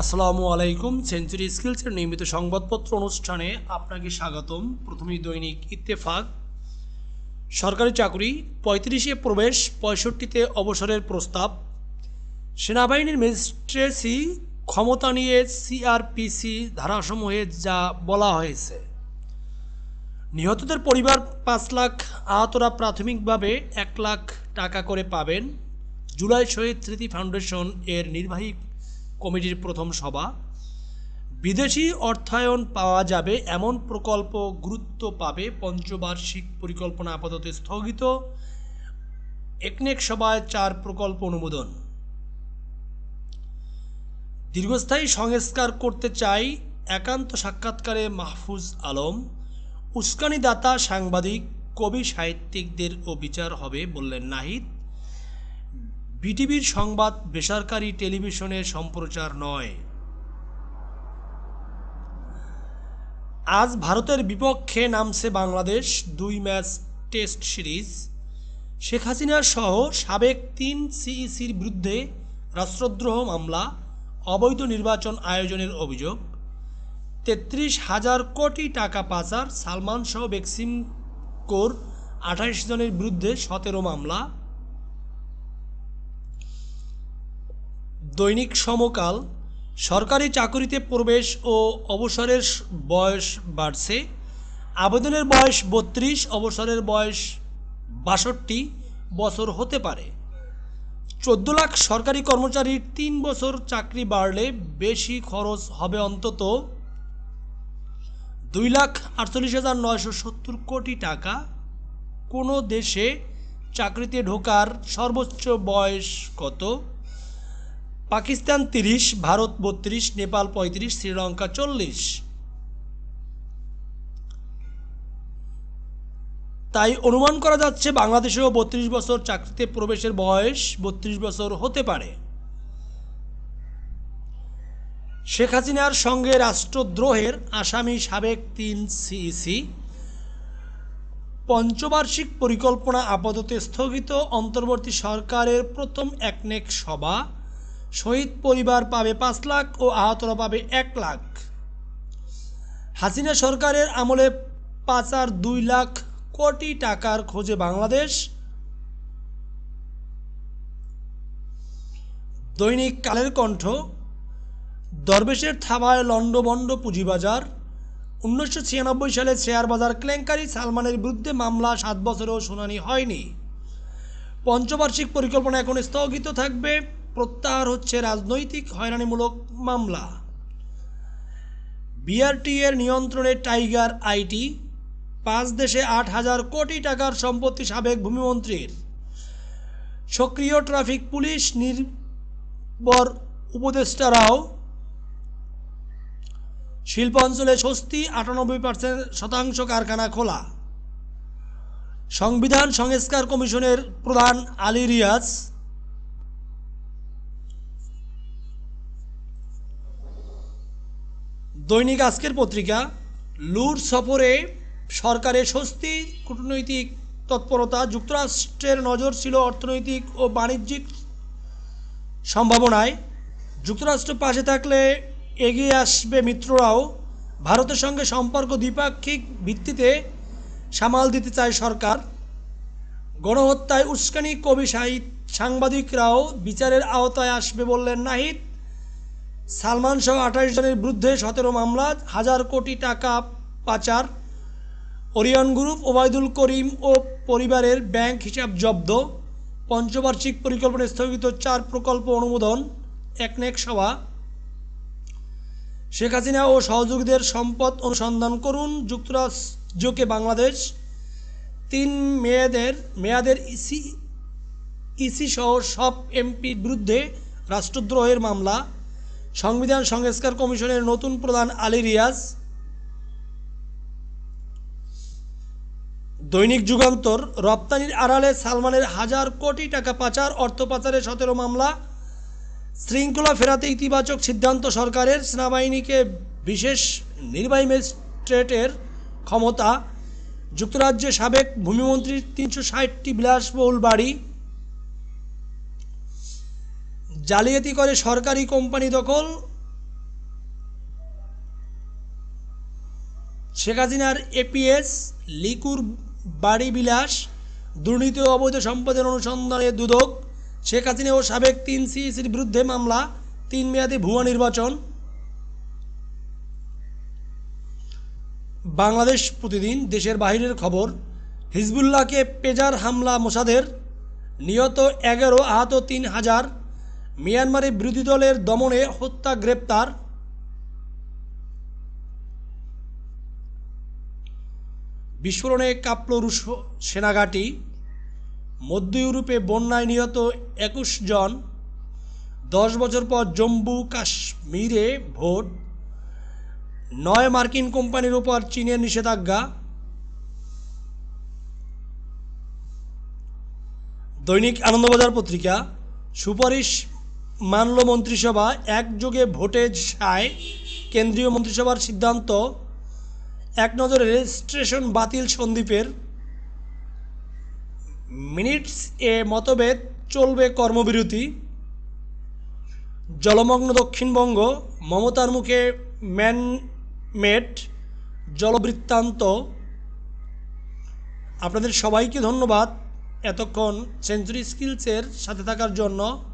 আসসালামু আলাইকুম। সেঞ্চুরি স্কিলসের নিয়মিত সংবাদপত্র অনুষ্ঠানে আপনাকে স্বাগতম। প্রথমেই দৈনিক ইত্তেফাক। সরকারি চাকরি, পঁয়ত্রিশে প্রবেশ, পঁয়ষট্টিতে অবসরের প্রস্তাব। সেনাবাহিনীর ম্যাজিস্ট্রেসি ক্ষমতা নিয়ে সিআরপিসি ধারাসমূহে যা বলা হয়েছে। নিহতদের পরিবার পাঁচ লাখ, আহতরা প্রাথমিকভাবে এক লাখ টাকা করে পাবেন। জুলাই শহীদ স্মৃতি ফাউন্ডেশন এর নির্বাহী কমিটির প্রথম সভা। বিদেশি অর্থায়ন পাওয়া যাবে এমন প্রকল্প গুরুত্ব পাবে পঞ্চবার্ষিক পরিকল্পনা আপাতত স্থগিত। একনেক সভায় চার প্রকল্প অনুমোদন। দীর্ঘস্থায়ী সংস্কার করতে চাই একান্ত সাক্ষাৎকারে মাহফুজ আলম। উস্কানিদাতা সাংবাদিক, কবি সাহিত্যিকদের ও বিচার হবে বললেন নাহিদ। বিটিভির সংবাদ বেসরকারি টেলিভিশনে সম্প্রচার নয়। আজ ভারতের বিপক্ষে নামছে বাংলাদেশ দুই match test series. Sheikh Hasina সহ সাবেক তিন সিইসির বিরুদ্ধে রাষ্ট্রদ্রোহ মামলা, অবৈধ নির্বাচন আয়োজনের অভিযোগ, তেত্রিশ হাজার কোটি টাকা পাচার, সালমান সহ বেক্সিম কোর আঠাশ জনের বিরুদ্ধে সতেরো মামলা দৈনিক সমকাল, সরকারি চাকরিতে প্রবেশ ও অবসরের বয়স বাড়ছে। আবেদনের বয়স বত্রিশ, অবসরের বয়স বাষট্টি বছর হতে পারে। চোদ্দ লাখ সরকারি কর্মচারীর তিন বছর চাকরি বাড়লে বেশি খরচ হবে অন্তত দুই লাখ আটচল্লিশ হাজার নয়শো সত্তর কোটি টাকা। কোনো দেশে চাকরিতে ঢোকার সর্বোচ্চ বয়স কত? পাকিস্তান তিরিশ, ভারত বত্রিশ, নেপাল পঁয়ত্রিশ, শ্রীলঙ্কা চল্লিশ। তাই অনুমান করা যাচ্ছে বাংলাদেশেও বত্রিশ বছর চাকরিতে প্রবেশের বয়স বত্রিশ বছর হতে পারে। শেখ হাসিনার সঙ্গে রাষ্ট্রদ্রোহের আসামি সাবেক তিন সিইসি পঞ্চবার্ষিক পরিকল্পনা আপাতত স্থগিত। অন্তর্বর্তী সরকারের প্রথম একনেক সভা শহীদ পরিবার পাবে পাঁচ লাখ ও আহতরা পাবে এক লাখ। হাসিনা সরকারের আমলে পাচার দুই লাখ কোটি টাকার খোঁজে বাংলাদেশ। দৈনিক কালের কণ্ঠ, দরবেশের থাবায় লণ্ডভণ্ড পুঁজিবাজার। উনিশশো ছিয়ানব্বই সালে শেয়ার বাজার কেলেঙ্কারি সালমানের বিরুদ্ধে মামলা, সাত বছরেও শুনানি হয়নি। পঞ্চবার্ষিক পরিকল্পনা এখন স্থগিত থাকবে। প্রত্যাহার হচ্ছে রাজনৈতিক হয়রানিমূলক মামলা। বিআরটি এর নিয়ন্ত্রণে টাইগার আইটি, পাঁচ দেশে আট হাজার কোটি টাকার সম্পত্তি সাবেক ভূমিমন্ত্রীর। সক্রিয় ট্রাফিক পুলিশ নির্ভর উপদেষ্টারাও শিল্পাঞ্চলে স্বস্তি, আটানব্বই পার্সেন্ট শতাংশ কারখানা খোলা। সংবিধান সংস্কার কমিশনের প্রধান আলী রিয়াজ দৈনিক আজকের পত্রিকা, লুর সফরে সরকারের স্বস্তি, কূটনৈতিক তৎপরতা, যুক্তরাষ্ট্রের নজর ছিল অর্থনৈতিক ও বাণিজ্যিক সম্ভাবনায়। যুক্তরাষ্ট্র পাশে থাকলে এগিয়ে আসবে মিত্ররাও। ভারতের সঙ্গে সম্পর্ক দ্বিপাক্ষিক ভিত্তিতে সামাল দিতে চায় সরকার। গণহত্যায় উস্কানি, কবি সাহিত্য সাংবাদিকরাও বিচারের আওতায় আসবে বললেন নাহিদ। সালমান সহ আঠাশ জনের বিরুদ্ধে সতেরো মামলা, হাজার কোটি টাকা পাচার। ওরিয়ন গ্রুপ, ওবায়দুল করিম ও পরিবারের ব্যাংক হিসাব জব্দ। পঞ্চবার্ষিক পরিকল্পনা স্থগিত, চার প্রকল্প অনুমোদন একনেক সভা। শেখ হাসিনা ও সহযোগীদের সম্পদ অনুসন্ধান করুন, যুক্তরাজ্যকে বাংলাদেশ। তিন মেয়েদের, মেয়াদের ইসি ইসি সহ সব এমপির বিরুদ্ধে রাষ্ট্রদ্রোহের মামলা। সংবিধান সংস্কার কমিশনের নতুন প্রধান আলী রিয়াজ, দৈনিক যুগান্তর, রপ্তানির আড়ালে সালমানের হাজার কোটি টাকা পাচার, অর্থ পাচারে সতেরো মামলা, শৃঙ্খলা ফেরাতে ইতিবাচক সিদ্ধান্ত সরকারের, সেনাবাহিনীকে বিশেষ নির্বাহী ম্যাজিস্ট্রেটের ক্ষমতা যুক্তরাজ্যে সাবেক ভূমিমন্ত্রীর তিনশো ষাটটি বিলাসবহুল বাড়ি জালিয়াতি করে সরকারি কোম্পানি দখল। শেখ হাসিনার এপিএস, লিকুর বাড়ি বিলাস, দুর্নীতি ও অবৈধ সম্পদের অনুসন্ধানে দুদক। শেখ হাসিনা ও সাবেক তিন সিইসির বিরুদ্ধে মামলা, তিন মেয়াদে ভুয়া নির্বাচন। বাংলাদেশ প্রতিদিন দেশের বাহিরের খবর, হিজবুল্লাহকে পেজার হামলা মোসাদের, নিহত এগারো, আহত তিন হাজার। মিয়ানমারে বিরোধী দলের দমনে হত্যা, গ্রেপ্তার। বিস্ফোরণে কাঁপল রুশ সেনাঘাঁটি। মধ্য ইউরোপে বন্যায় নিহত একুশ জন। দশ বছর পর জম্মু কাশ্মীরে ভোট। নয় মার্কিন কোম্পানির উপর চীনের নিষেধাজ্ঞা। দৈনিক আনন্দবাজার পত্রিকা, সুপারিশ মানল মন্ত্রিসভা একযোগে ভোটে সায় কেন্দ্রীয় মন্ত্রিসভার সিদ্ধান্ত। এক নজরে রেজিস্ট্রেশন বাতিল সন্দ্বীপের। মিনিটস এ মতভেদ চলবে কর্মবিরতি। জলমগ্ন দক্ষিণবঙ্গ, মমতার মুখে ম্যানমেড জলবৃত্তান্ত। আপনাদের সবাইকে ধন্যবাদ এতক্ষণ সেঞ্চুরি স্কিলসের সাথে থাকার জন্য।